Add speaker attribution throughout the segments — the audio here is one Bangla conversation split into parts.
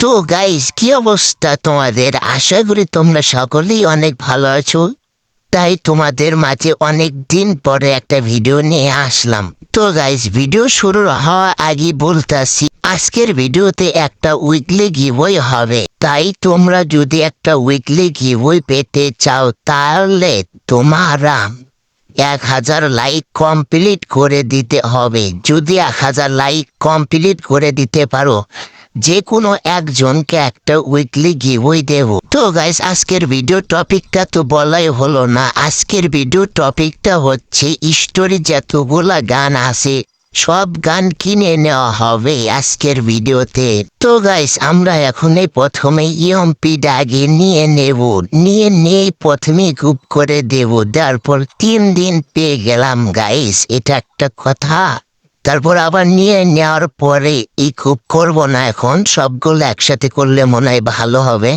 Speaker 1: তো গাইস কি অবস্থা তোমাদের? আশা করি তোমরা সকলেই অনেক ভালো আছো। তাই তোমাদের মাঝে অনেক দিন পরে একটা ভিডিও নিয়ে আসলাম। তো গাইস ভিডিও শুরু হওয়ার আগে বলতাছি, আজকের ভিডিওতে একটা উইকলি গিভওয়ে হবে। তাই তোমরা যদি একটা উইকলি গিভওয়ে পেতে চাও, তাহলে তোমারা এক হাজার লাইক কমপ্লিট করে দিতে হবে। যদি এক হাজার লাইক কমপ্লিট করে দিতে পারো যে কোনো একজনকে একটা উইকলি গিভওয়ে দেব। তো গাইস আজকের ভিডিও টপিকটা তো বলাই হলো না। আজকের ভিডিও টপিকটা হচ্ছে স্টোরি যতগুলা গান আছে, সব গান কিনে নেওয়া হবে আজকের ভিডিওতে তো গাইস আমরা এখন প্রথমে ইএমপি ডাগে নিয়ে নেব। নিয়ে নিয়ে প্রথমে খুব করে দেব। তারপর তিন দিন পেয়ে গেলাম গাইস এটা একটা কথা। তারপর আবার নিয়ে নেওয়ার পরে এই খুব করব না এখন, সবগুলো একসাথে করলে মনে হয় ভালো হবে।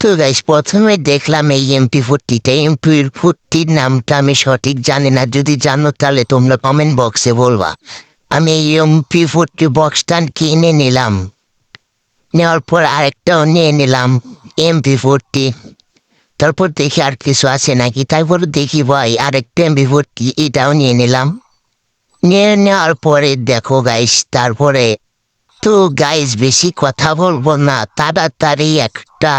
Speaker 1: তো গাইস প্রথমে দেখলাম এই এমপি ফুটটিটা এমপি ফুটটির নামটা আমি সঠিক জানি না, যদি জানো তাহলে তোমরা কমেন্ট বক্সে বলবা। আমি এই এমপি ফুটটি বক্সটা কিনে নিলাম। নেওয়ার পর আরেকটাও নিয়ে নিলাম এমপি ফোরটি তারপর দেখি আর কিছু আছে নাকি, তারপর দেখি ভাই, আরেকটা এমপি ফোরটি এটাও নিয়ে নিলাম। নিয়ে নেওয়ার পরে দেখো গাইস তারপরে তো গাইস বেশি কথা বলব না। তাড়াতাড়ি একটা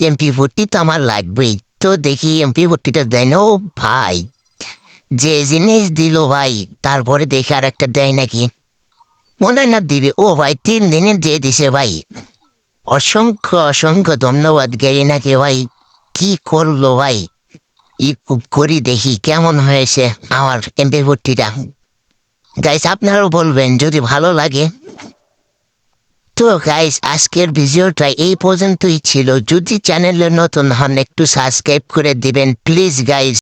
Speaker 1: এমপি ভর্তি তো আমার লাগবেই। তো দেখি এমপি ভর্তিটা দেয় না। ও ভাই, যে জিনিস দিল ভাই, তারপরে দেখি আর একটা দেয় নাকি। মনে না দিবে। ও ভাই, তিন দিনে দিয়ে দিছে ভাই। অসংখ্য অসংখ্য ধন্যবাদ গেরি নাকি ভাই। কি করল ভাই? ই করি দেখি কেমন হয়েছে আমার এমপি ভর্তিটা গাইস আপনারাও বলবেন, যদি ভালো লাগে। তো গাইস আজকের ভিডিওটা এই পর্যন্তই ছিল। যদি চ্যানেলে নতুন হন, একটু সাবস্ক্রাইব করে দিবেন প্লিজ গাইস